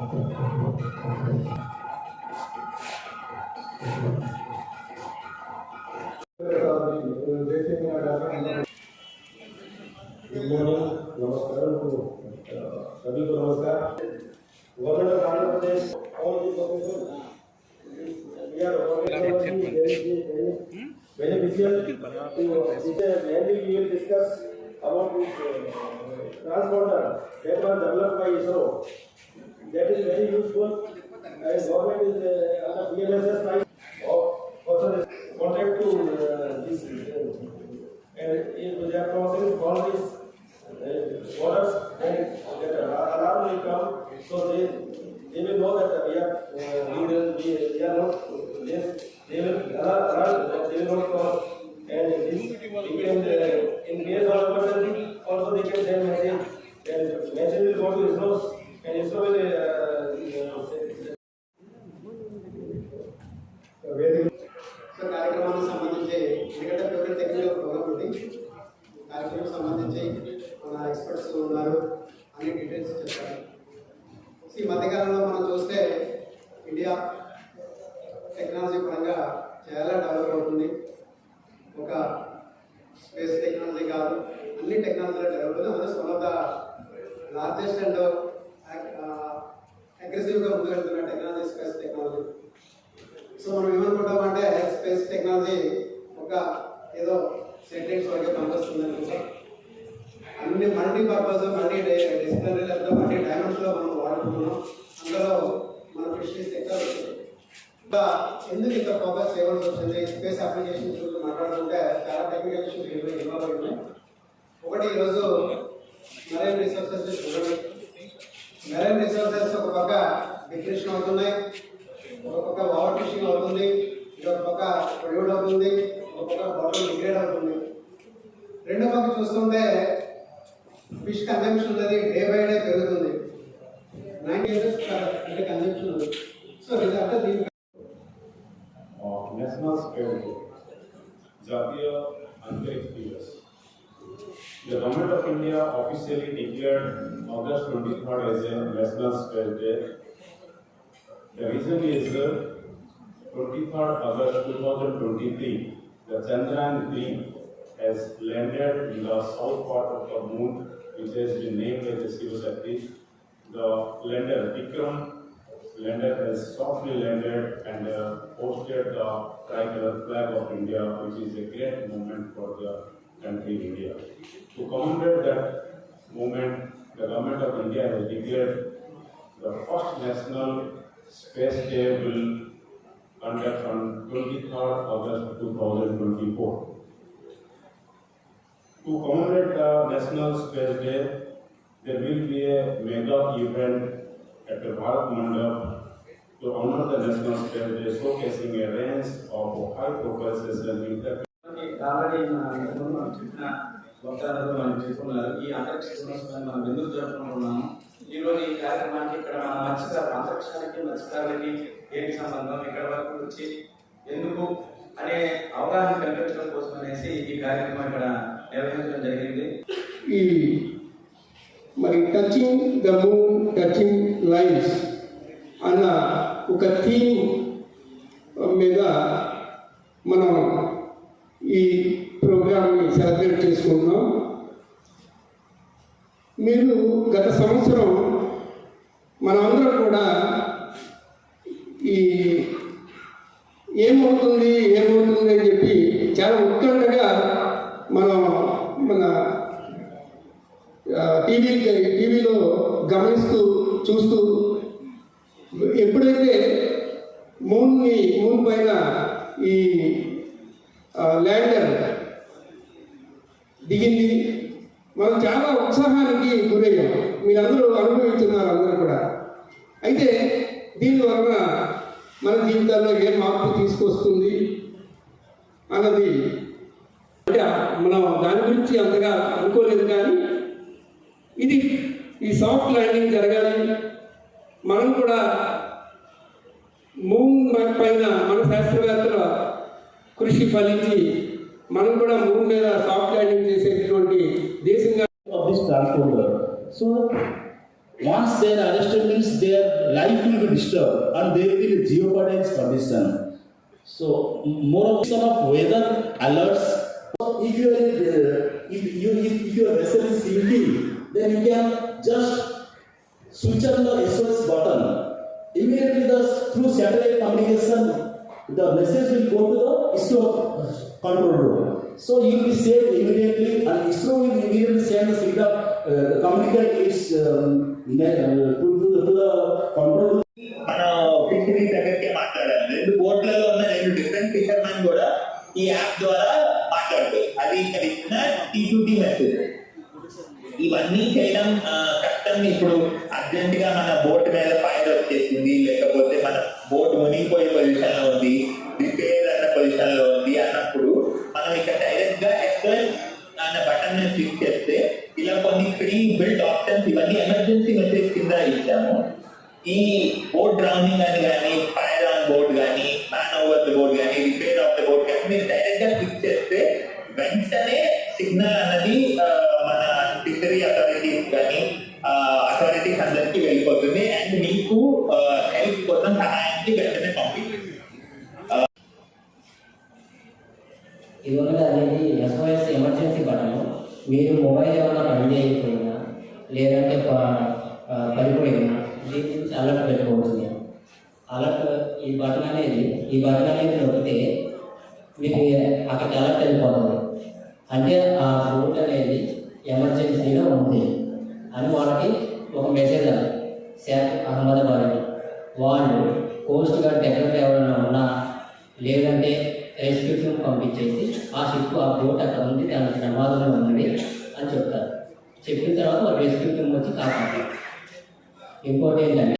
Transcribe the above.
नमस्कार सभी को नमस्कार government of Andhra Pradesh beneficial mainly we will discuss about this uh, transponder that was developed by ISRO that is very useful and government is uh, on the PLSS side also contact to uh, this uh, and they are crossing all these uh, borders, then that alarm will come, so they, they will know that we are, uh, we we, we are not, yes, they will alert, alert, they will not cross. And this, we can, కార్యక్రమం సంబంధించి మన experts ఉన్నారు. అన్ని details చెప్తారు ఈ మధ్యకాలంలో మనం చూస్తే ఇండియా టెక్నాలజీ పరంగా చాలా డెవలప్ అవుతుంది. ఒక స్పేస్ టెక్నాలజీ కాదు అన్ని టెక్నాలజీలో డెవలప్ అవుతుంది అందులో one of the largest and అగ్రెసివ్గా ముందుకెళ్తున్న టెక్నాలజీ స్పేస్ టెక్నాలజీ సో మనం ఏమనుకుంటామంటే స్పేస్ టెక్నాలజీ ఒక ఏదో సెటిల్స్ వరకు పనికొస్తుంది అనుకుంటాం అన్ని మల్టీ పర్పస్ మల్టీ డిసిప్లినరీ లేదా మల్టీ డైమండ్స్లో మనం వాడుకుంటున్నాం. అందులో మన ఫిషరీస్ సెక్టర్ ఇంకా ఎందుకు ఇంత ఫోకస్ చేయవలసి వచ్చింది? స్పేస్ అప్లికేషన్ గురించి మాట్లాడుకుంటే చాలా టెక్నికల్ ఇష్యూస్ ఇన్వాల్వ్ ఉన్నాయి. ఒకటి ఈరోజు మెరైన్ రిసోర్సెస్ చూడండి. మెరైన్ రిసోర్సెస్ ఒక పక్క డిక్రిషన్ అవుతున్నాయి. ఒక పక్క ఓవర్ ఫిషింగ్ అవుతుంది. ఇంకొక పక్క పొల్యూట్ అవుతుంది ఒక పక్క బాటిల్ డిగ్రేడ్ అవుతుంది రెండో పక్క చూస్తుంటే ఫిష్ కన్జంప్షన్ అనేది డే బై డే పెరుగుతుంది నైన్ ఇయర్స్ అంటే కన్జంప్షన్ ఉంది సో రిజల్ట్ దీనికి నేషనల్ స్కేల్ జాతీయ అంతరిక్ష Divas The government of India officially declared August 23rd as a National Space Day. The reason is uh, 23rd August 2023, the Chandrayaan 3 has landed in the south part of the moon, which has been named as the Shiva Shakti. The lander Vikram lander has softly landed and uh, posted the tricolor flag of India, which is a great moment for the country India. To commemorate that moment, the government of India has declared the first national space day will conduct on 23rd August 2024. To commemorate the National Space Day, there will be a mega event at the Bharat Mandap to honor the National Space Day, showcasing a range of high propulsion inter already మన ఇంతకుముందు మనం చెప్పిన వక్తాలతో మనం చెప్పుకున్నారు ఈ అంతరిక్ష దినోత్సవాన్ని మనం ఎందుకు జరుపుకుంటున్నాము ఈరోజు ఈ కార్యక్రమానికి ఇక్కడ మన మత్స్యకారు అంతరిక్షానికి మత్స్యకారులకి ఏంటి సంబంధం ఇక్కడ వరకు వచ్చి ఎందుకు అనే అవగాహన కల్పించడం కోసం అనేసి ఈ కార్యక్రమం ఇక్కడ నిర్వహించడం జరిగింది. ఈ మరి touching the moon touching lines అన్న ఒక థీమ్ మీద మనం ఈ ప్రోగ్రామ్ని సెలబ్రేట్ చేసుకుంటున్నాం. మీరు గత సంవత్సరం మనమందరం కూడా ఈ ఏమవుతుంది ఏమవుతుంది అని చెప్పి చాలా ఉత్కంఠగా మనం మన టీవీ టీవీలో గమనిస్తూ చూస్తూ ఎప్పుడైతే మూన్ని మూన్ పైన ఈ ల్యాండర్ దిగింది మనం చాలా ఉత్సాహానికి గురయ్యాం. మీరందరూ అనుభవిస్తున్నారు అందరూ కూడా. అయితే దీని వలన మన జీవితాల్లో ఏ మార్పు తీసుకొస్తుంది అన్నది అంటే మనం దాని గురించి అంతగా అనుకోలేదు కానీ ఇది ఈ సాఫ్ట్ ల్యాండింగ్ జరగాలి. మనం కూడా మూన్ పైన మన శాస్త్రవేత్తల కృషి ఫలించి మనం కూడా మూన్ మీద సాఫ్ట్ ల్యాండింగ్ చేసేటటువంటి దేశంగా so once they are arrested means they are life will be disturbed and there will be a geopolitics condition. So more of of weather alerts. If you are if you if, if your vessel is sinking, then you can just switch on the SOS button. Immediately the through satellite communication, the message will go to the ISRO control room. So you will be saved immediately and ISRO will uh, communicate its um, ne- to, to, to the control దగ్గరికి మాట్లాడాలి రెండు బోట్లలో ఉన్న రెండు different fishermen కూడా ఈ app ద్వారా మాట్లాడతారు అది ఇక్కడ ఇచ్చిన టీ టు టీ మెసేజ్ ఇవన్నీ చేయడం కష్టం ఇప్పుడు అర్జెంట్గా మన బోట్ మీద ఫైర్ వచ్చేసింది లేకపోతే మన బోట్ మునిగిపోయే పొజిషన్లో ఉంది రిపేర్ అన్న పొజిషన్లో ఉంది అన్నప్పుడు మనం ఇక్కడ డైరెక్ట్గా ఎక్స్ప్రెస్ అన్న బటన్ని క్లిక్ చేస్తే ఇలా కొన్ని ప్రీ బిల్డ్ ఆప్షన్స్ ఇవన్నీ ఎమర్జెన్సీ మెసేజ్ కింద ఇచ్చాము ఈ బోట్ డ్రౌనింగ్ అని కానీ ఫైర్ ఆన్ బోర్డ్ కానీ మ్యాన్ ఓవర్ ద బోర్డ్ కానీ రిపేర్ ఆఫ్ ద బోర్డ్ కానీ మీరు డైరెక్ట్ గా క్లిక్ చేస్తే వెంటనే సిగ్నల్ అన్నది ఆ, మన ఫిషరీ అథారిటీస్ కానీ అథారిటీస్ అందరికి వెళ్ళిపోతుంది అండ్ మీకు హెల్ప్ కోసం సహాయానికి వెంటనే పంపిస్తుంది ఇదివరకు అనేది ఎస్ఓఎస్ ఎమర్జెన్సీ బటన్ మీరు మొబైల్ ఏమైనా పని చేయకపోయినా లేదంటే పడిపోయినా దీని గురించి అలర్ట్ పెట్టుకోవచ్చు అలర్ట్ ఈ బటన్ అనేది ఈ బటన్ అనేది నొక్కితే మీకు అక్కడికి అలర్ట్ వెళ్ళిపోతుంది. అంటే ఆ రూట్ అనేది ఎమర్జెన్సీగా ఉంది అని వాళ్ళకి ఒక మెసేజ్ అది శాఖ అహ్మదాబాద్ వాళ్ళు కోస్ట్ గార్డ్ దగ్గర ఎవరైనా ఉన్నా లేదంటే రెస్క్యూ పంపించేసి ఆ షిప్ ఆ బోట్ అక్కడ ఉంది దాని ప్రమాదంలో ఉన్నది అని చెప్తారు. చెప్పిన తర్వాత వాళ్ళు రెస్క్యూ వచ్చి కాపాడతారు. ఇంకోటి ఏంటంటే